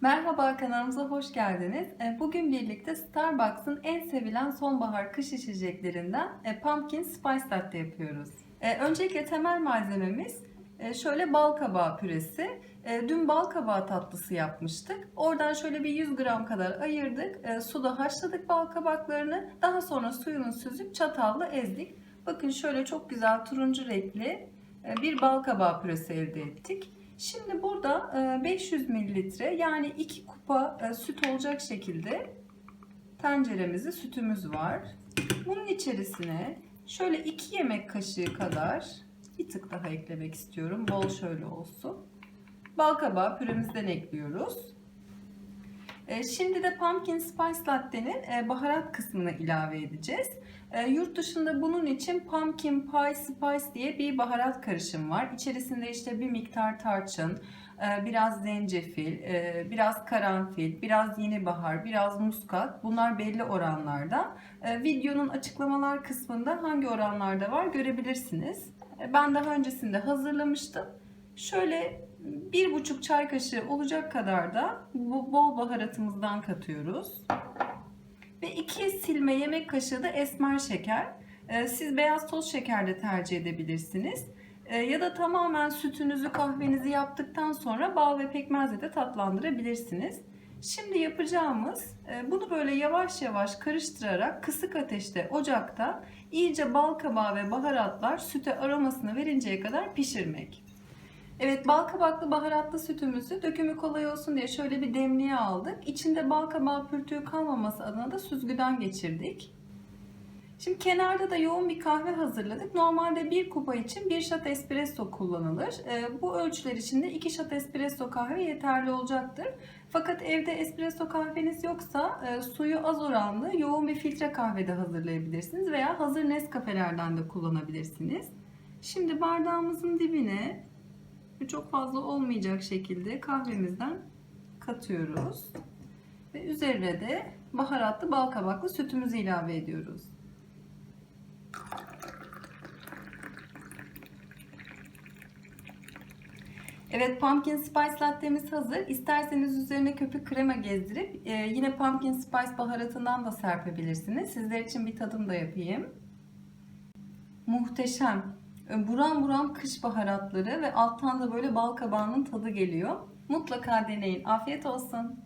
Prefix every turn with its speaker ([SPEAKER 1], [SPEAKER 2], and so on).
[SPEAKER 1] Merhaba kanalımıza hoş geldiniz. E, Bugün birlikte Starbucks'ın en sevilen sonbahar kış içeceklerinden e, Pumpkin Spice Latte yapıyoruz. E, Öncelikle temel malzememiz şöyle bal kabağı püresi. Dün bal kabağı tatlısı yapmıştık. Oradan şöyle bir 100 gram kadar ayırdık. Suda haşladık bal kabaklarını. Daha sonra suyunu süzüp çatalla ezdik. Bakın şöyle çok güzel turuncu renkli bir bal kabağı püresi elde ettik. Şimdi burada e, 500 mililitre yani 2 kupa e, süt olacak şekilde tenceremizde sütümüz var. Bunun içerisine şöyle 2 yemek kaşığı kadar bir tık daha eklemek istiyorum. Bol şöyle olsun. Bal kabağı püremizden ekliyoruz. E, Şimdi de Pumpkin Spice Latte'nin e, baharat kısmını ilave edeceğiz. E, Yurt dışında bunun için Pumpkin Pie Spice diye bir baharat karışım var. İçerisinde işte bir miktar tarçın, biraz zencefil, biraz karanfil, biraz yeni bahar, biraz muskat. Bunlar belli oranlarda. Videonun açıklamalar kısmında hangi oranlarda var görebilirsiniz. Ben daha öncesinde hazırlamıştım. Şöyle bir buçuk çay kaşığı olacak kadar da bu bol baharatımızdan katıyoruz. Ve iki silme yemek kaşığı da esmer şeker. Ee, Siz beyaz toz şeker de tercih edebilirsiniz. Ee, Ya da tamamen sütünüzü kahvenizi yaptıktan sonra bal ve pekmezle de tatlandırabilirsiniz. Şimdi yapacağımız e, bunu böyle yavaş yavaş karıştırarak kısık ateşte ocakta iyice bal kabağı ve baharatlar süte aromasını verinceye kadar pişirmek. Evet bal kabaklı baharatlı sütümüzü dökümü kolay olsun diye şöyle bir demliğe aldık. İçinde bal kabağı pürtüğü kalmaması adına da süzgüden geçirdik. Şimdi kenarda da yoğun bir kahve hazırladık. Normalde bir kupa için bir shot espresso kullanılır. Ee, bu ölçüler için de iki shot espresso kahve yeterli olacaktır. Fakat evde espresso kahveniz yoksa e, suyu az oranlı yoğun bir filtre kahve de hazırlayabilirsiniz veya hazır Nescafe'lerden de kullanabilirsiniz. Şimdi bardağımızın dibine çok fazla olmayacak şekilde kahvemizden katıyoruz. Ve üzerine de baharatlı bal kabaklı sütümüzü ilave ediyoruz. Evet pumpkin spice latte'miz hazır. İsterseniz üzerine köpük krema gezdirip e, yine pumpkin spice baharatından da serpebilirsiniz. Sizler için bir tadım da yapayım. Muhteşem. Buram buram kış baharatları ve alttan da böyle bal kabağının tadı geliyor. Mutlaka deneyin. Afiyet olsun.